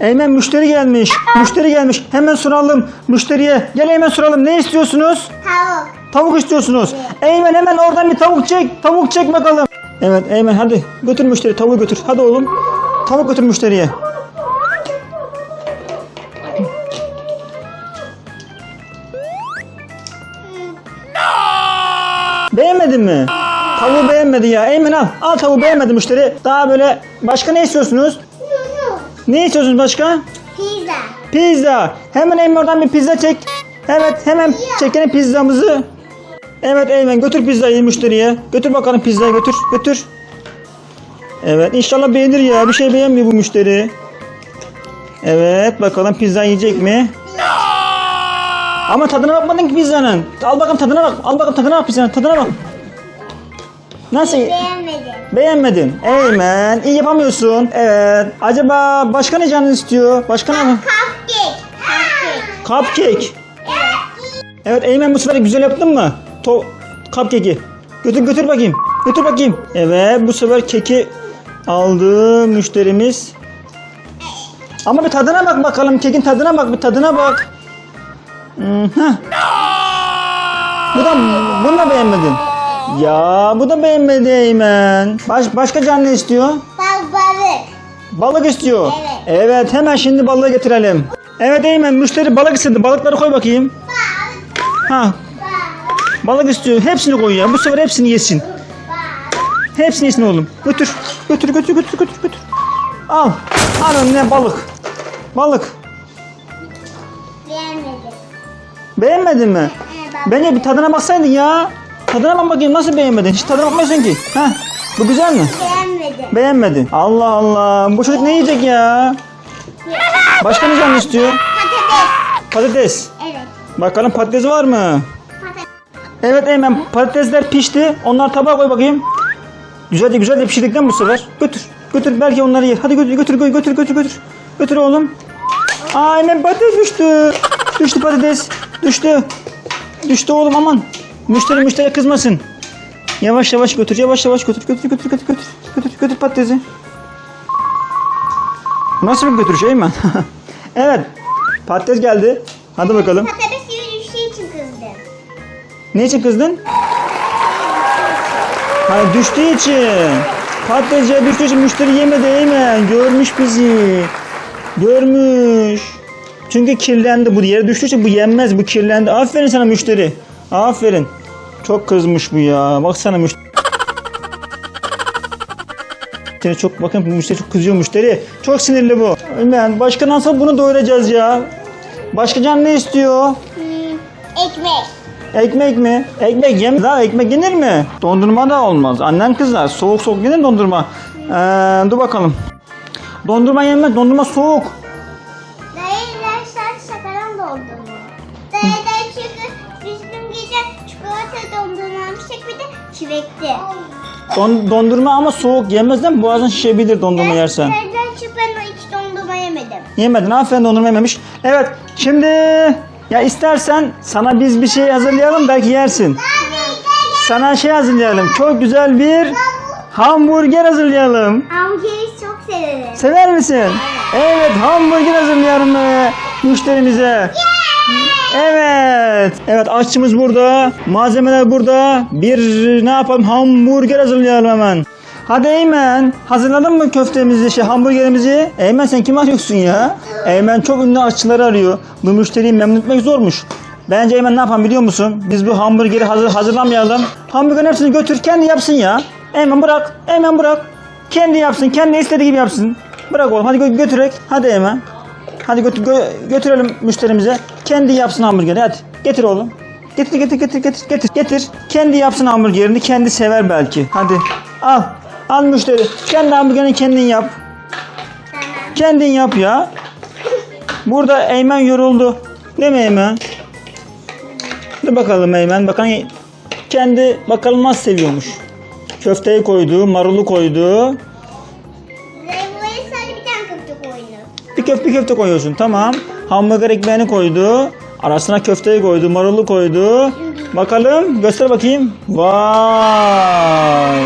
Eymen müşteri gelmiş. Müşteri gelmiş. Hemen soralım müşteriye. Gel Eymen soralım. Ne istiyorsunuz? Tavuk. Tavuk istiyorsunuz. Eymen hemen oradan bir tavuk çek. Tavuk çek bakalım. Evet Eymen hadi götür müşteri tavuğu götür. Hadi oğlum. Tavuk götür müşteriye. Beğenmedin mi? Tavuğu beğenmedi ya. Eymen al. Al tavuğu beğenmedi müşteri. Daha böyle başka ne istiyorsunuz? Ne istiyorsunuz başka? Pizza. Pizza. Hemen Eymen oradan bir pizza çek. Evet hemen çekelim pizzamızı. Evet Eymen götür pizzayı müşteriye. Götür bakalım pizzayı götür. Götür. Evet inşallah beğenir ya. Bir şey beğenmiyor bu müşteri. Evet bakalım pizza yiyecek mi? Ama tadına bakmadın ki pizzanın. Al bakalım tadına bak. Al bakalım tadına bak pizzanın. Tadına bak. Nasıl? Beğenmedim. Beğenmedin. Eymen iyi yapamıyorsun. Evet. Acaba başka ne canın istiyor? Başka ne? Cupcake. Cupcake. Cupcake. Evet Eymen bu sefer güzel yaptın mı? To cupcake'i. Götür götür bakayım. Götür bakayım. Evet bu sefer keki aldı müşterimiz. Ama bir tadına bak bakalım. Kekin tadına bak. Bir tadına bak. Hmm, heh. Bu da bunu da beğenmedin. Ya bu da beğenmedi Eymen. Baş, başka can ne istiyor? Bal balık. Balık istiyor. Evet. Evet hemen şimdi balığı getirelim. Evet Eymen müşteri balık istedi. Balıkları koy bakayım. Ha balık istiyor. Hepsini koy ya. Bu sefer hepsini yesin. Hepsini yesin oğlum. Götür. Götür götür götür götür götür. Al. Al önüne balık. Balık. Beğenmedim. Beğenmedin mi? Bence bir tadına baksaydın ya. Tadına bak bakayım nasıl beğenmedin? Hiç tadına bakmıyorsun ki. Ha bu güzel mi? Beğenmedim. Beğenmedin. Allah Allah. Bu çocuk ne yiyecek ya? Başka ne canlı istiyor? Patates. Patates. Evet. Bakalım patates var mı? Patates. Evet Eymen patatesler pişti. Onlar tabağa koy bakayım. Güzel de güzel de pişirdikten bu sefer. Götür. Götür belki onları yer. Hadi götür götür götür götür götür. Götür, götür oğlum. Aa Eymen patates düştü. Düştü patates. Düştü. Düştü oğlum aman. Müşteri müşteri kızmasın. Yavaş yavaş götür. Yavaş yavaş götür. Götür götür götür götür. Götür götür patatesi. Nasıl bir götürüş Eymen? evet. Patates geldi. Hadi bakalım. Patates bir şey için kızdım. Ne için kızdın? Ha düştüğü için. Patatesciye düştüğü için müşteri yemedi Eymen. Görmüş bizi. Görmüş. Çünkü kirlendi bu yere düştüğü için bu yenmez bu kirlendi. Aferin sana müşteri. Aferin. Çok kızmış bu ya. Baksana müşteri. Müşteri çok bakın bu müşteri çok kızıyor müşteri. Çok sinirli bu. Eymen başka nasıl bunu doyuracağız ya? Başka can ne istiyor? Hmm, ekmek. Ekmek mi? Ekmek yem daha ekmek yenir mi? Dondurma da olmaz. Annen kızar. Soğuk soğuk yenir dondurma. Ee, dur bakalım. Dondurma yenmez. Dondurma soğuk. Bir de çilekli. Don- dondurma ama soğuk mi? Boğazın şişebilir dondurma yersen. Çünkü ben hiç dondurma yemedim. Yemedin. Aferin dondurma yememiş. Evet. Şimdi ya istersen sana biz bir şey hazırlayalım belki yersin. Sana şey hazırlayalım. Çok güzel bir hamburger hazırlayalım. Hamburgeri çok severim. Sever misin? Evet hamburger hazırlayalım e, müşterimize. Evet. Evet aşçımız burada. Malzemeler burada. Bir ne yapalım hamburger hazırlayalım hemen. Hadi Eymen hazırladın mı köftemizi şey hamburgerimizi? Eymen sen kim arıyorsun ya? Eymen çok ünlü aşçıları arıyor. Bu müşteriyi memnun etmek zormuş. Bence Eymen ne yapalım biliyor musun? Biz bu hamburgeri hazır hazırlamayalım. Hamburgerin hepsini götür kendi yapsın ya. Eymen bırak. Eymen bırak. Kendi yapsın. Kendi istediği gibi yapsın. Bırak oğlum. Hadi gö- götürek. Hadi hemen. Hadi götür, gö- götürelim müşterimize. Kendi yapsın hamburgeri. Hadi. Getir oğlum. Getir getir getir getir getir getir. Kendi yapsın hamburgerini. Kendi sever belki. Hadi. Al. Al müşteri. Kendi hamburgerini kendin yap. Kendin yap ya. Burada Eymen yoruldu. Değil mi Eymen? Dur bakalım Eymen. Bakalım kendi bakalım nasıl seviyormuş. Köfteyi koydu, marulu koydu. Köfte koydu. Bir köfte bir köfte koyuyorsun tamam. Hamburger ekmeğini koydu. Arasına köfteyi koydu, marulu koydu. Bakalım göster bakayım. Vay.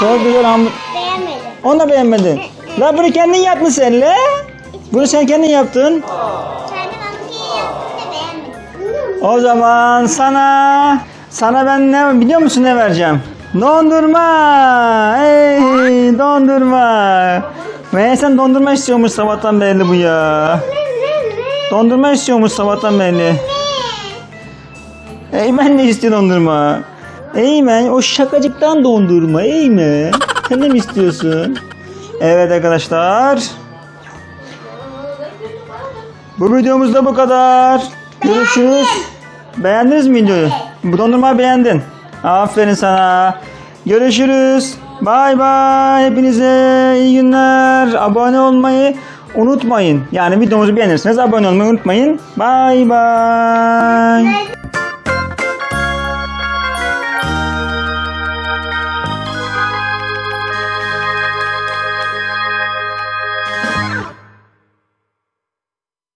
Çok güzel hamburger. Beğenmedim. Onu da beğenmedin. La bunu kendin yapmışsın la. Hiç Bunu sen kendin yaptın. O zaman sana sana ben ne biliyor musun ne vereceğim? Dondurma. Hey dondurma. Meğer sen dondurma istiyormuş sabahtan belli bu ya. Dondurma istiyormuş sabahtan belli. Eymen ne istiyor dondurma? Eymen o şakacıktan dondurma Eymen. Sen de mi istiyorsun? Evet arkadaşlar. Bu videomuz da bu kadar. Görüşürüz. Beğendiniz mi videoyu? Bu dondurmayı beğendin. Aferin sana. Görüşürüz. Bay bay. Hepinize iyi günler. Abone olmayı unutmayın. Yani videomuzu beğenirseniz abone olmayı unutmayın. Bay bay.